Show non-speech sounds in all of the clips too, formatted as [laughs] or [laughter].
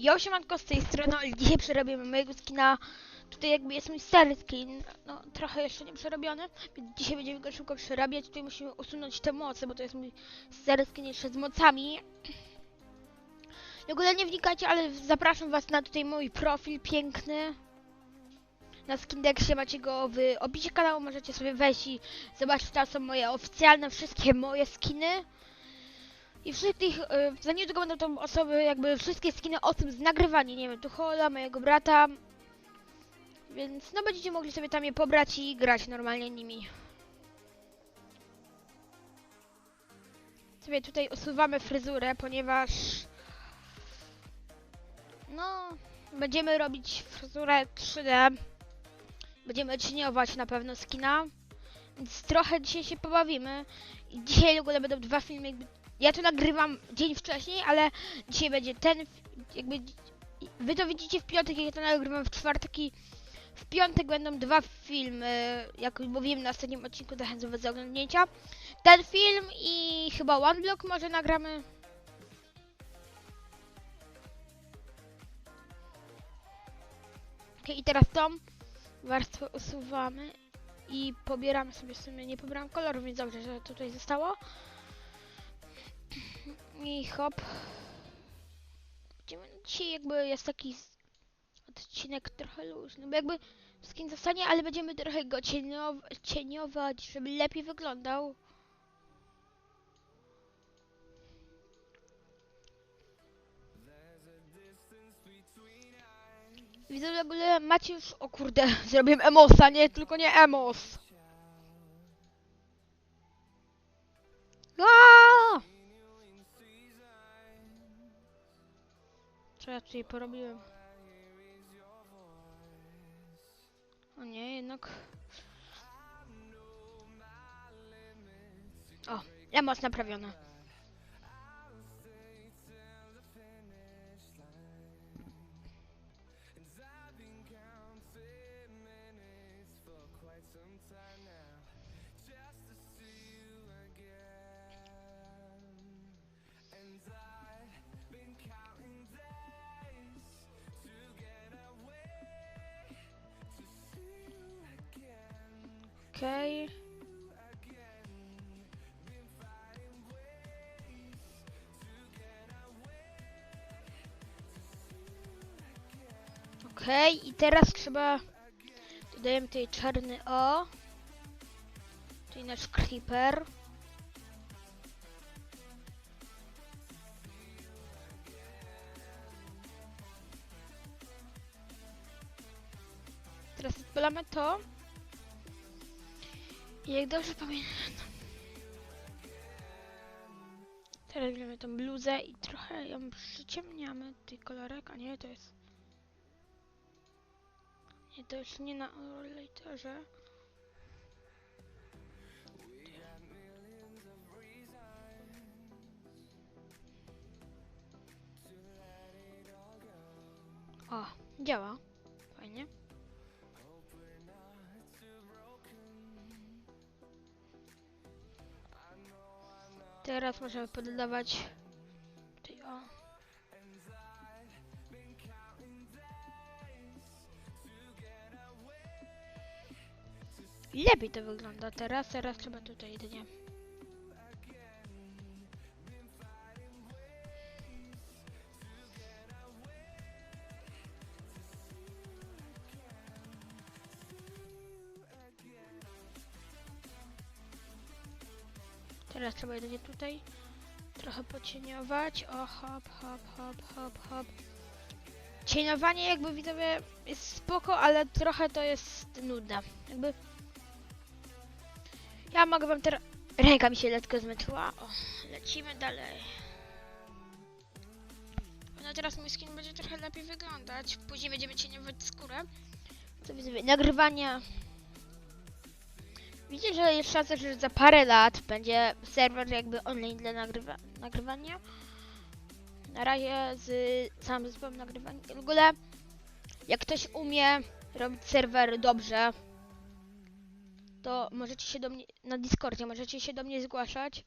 Jo, siemanko, z tej strony, ale dzisiaj przerobimy mojego skina. Tutaj jakby jest mój stary skin, no trochę jeszcze nie przerobiony, więc dzisiaj będziemy go szybko przerabiać. Tutaj musimy usunąć te moce, bo to jest mój stary skin jeszcze z mocami. W ogóle nie wnikajcie, ale zapraszam was na tutaj mój profil piękny. Na Skindexie macie go w opisie kanału, możecie sobie wejść i zobaczyć, tam są moje oficjalne, wszystkie moje skiny. I wszystkich, y, za niedługo będą to osoby, jakby wszystkie skiny osób z nagrywania, nie wiem, Tuchola, mojego brata. Więc no będziecie mogli sobie tam je pobrać i grać normalnie nimi. Sobie tutaj usuwamy fryzurę, ponieważ no będziemy robić fryzurę 3D. Będziemy cieniować na pewno skina. Więc trochę dzisiaj się pobawimy. I dzisiaj w ogóle będą dwa filmy ja to nagrywam dzień wcześniej, ale dzisiaj będzie ten, jakby, wy to widzicie w piątek, ja to nagrywam w czwartek i w piątek będą dwa filmy, jak mówiłem na ostatnim odcinku, zachęcam was do oglądnięcia. Ten film i chyba One Block może nagramy. Okay, i teraz tą warstwę usuwamy i pobieramy sobie w sumie, nie pobieram koloru, więc dobrze, że tutaj zostało. I hop. Będziemy- Dzisiaj jakby jest taki odcinek trochę luźny, bo jakby skin zostanie, ale będziemy trochę go cieniow cieniować, żeby lepiej wyglądał. Widzę, w ogóle macie już... O kurde, [laughs] zrobiłem emosa, nie? Tylko nie emos. Ja tutaj porobiłem? O nie, jednak... O, emos naprawiona. Okej. Okej, i teraz trzeba... Dodajemy tutaj czarny O. Czyli nasz creeper. Teraz odpalamy to. Jak dobrze pamiętam. Teraz bierzemy tą bluzę i trochę ją przyciemniamy. Tej kolorek, a nie, to jest... Nie, to już nie na lighterze. O, działa. Fajnie. Teraz możemy poddawać tutaj o. Lepiej to wygląda teraz, teraz trzeba tutaj jedynie. Teraz trzeba jedynie tutaj trochę pocieniować. O, hop, hop, hop, hop, hop. Cieniowanie jakby widzowie jest spoko, ale trochę to jest nudne. Jakby... Ja mogę wam teraz... Ręka mi się lekko zmęczyła. O, lecimy dalej. No teraz mój skin będzie trochę lepiej wyglądać. Później będziemy cieniować skórę. To widzowie, nagrywania Widzicie, że jest szansa, że za parę lat będzie serwer jakby online dla nagrywa nagrywania. Na razie z samym zespołem nagrywania. W ogóle, jak ktoś umie robić serwer dobrze, to możecie się do mnie na Discordzie, możecie się do mnie zgłaszać.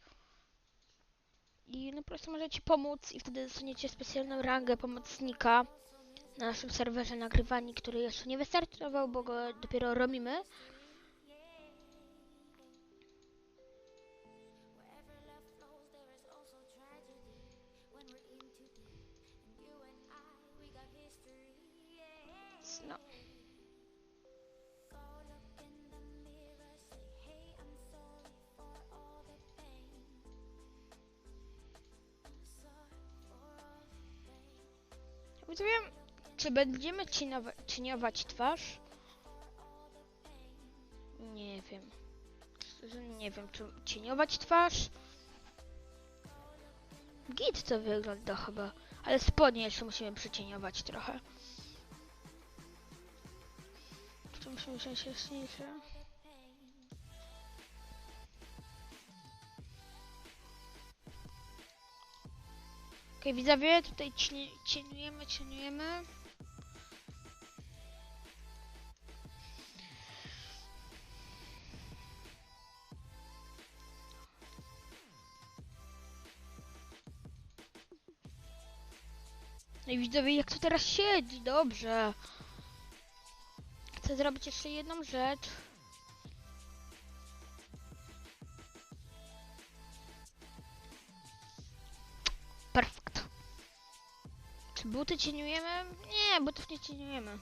I no po prostu możecie pomóc i wtedy dostaniecie specjalną rangę pomocnika na naszym serwerze nagrywani, który jeszcze nie wystartował, bo go dopiero robimy. Widzowie, czy będziemy cieniowa- cieniować twarz? Nie wiem. Nie wiem, czy cieniować twarz? Git to wygląda chyba, ale spodnie jeszcze musimy przycieniować trochę. Czy musimy wziąć jaśniejsze? Okej, widzowie, tutaj cieni- cieniujemy, cieniujemy. No i widzowie, jak to teraz siedzi, dobrze. Chcę zrobić jeszcze jedną rzecz. Perfekt. Buty cieniujemy? Nie, butów nie cieniujemy.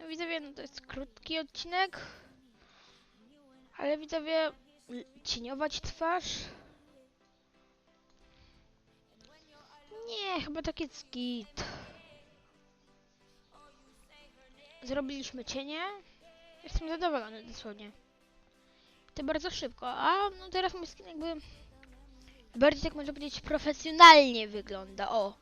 No widzowie, no to jest krótki odcinek. Ale widzowie, cieniować twarz? Nie, chyba tak jest git. Zrobiliśmy cienie. Jestem zadowolony dosłownie. To bardzo szybko, a no teraz mój skin jakby bardziej tak można powiedzieć profesjonalnie wygląda, o.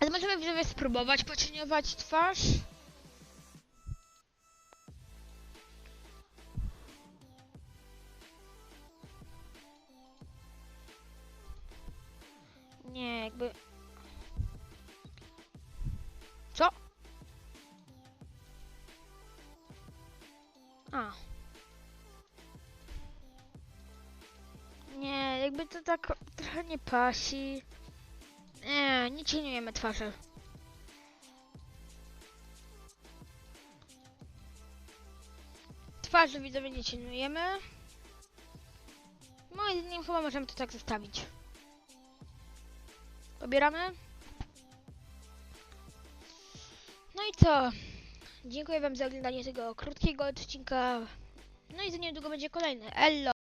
Ale możemy widzowie spróbować pocieniować twarz. Jakby to tak trochę nie pasi. Nie, nie cieniujemy twarzy. Twarzy widzowie nie cieniujemy. Moim zdaniem chyba możemy to tak zostawić. Pobieramy. No i co? Dziękuję wam za oglądanie tego krótkiego odcinka. No i za niedługo będzie kolejny. Ello!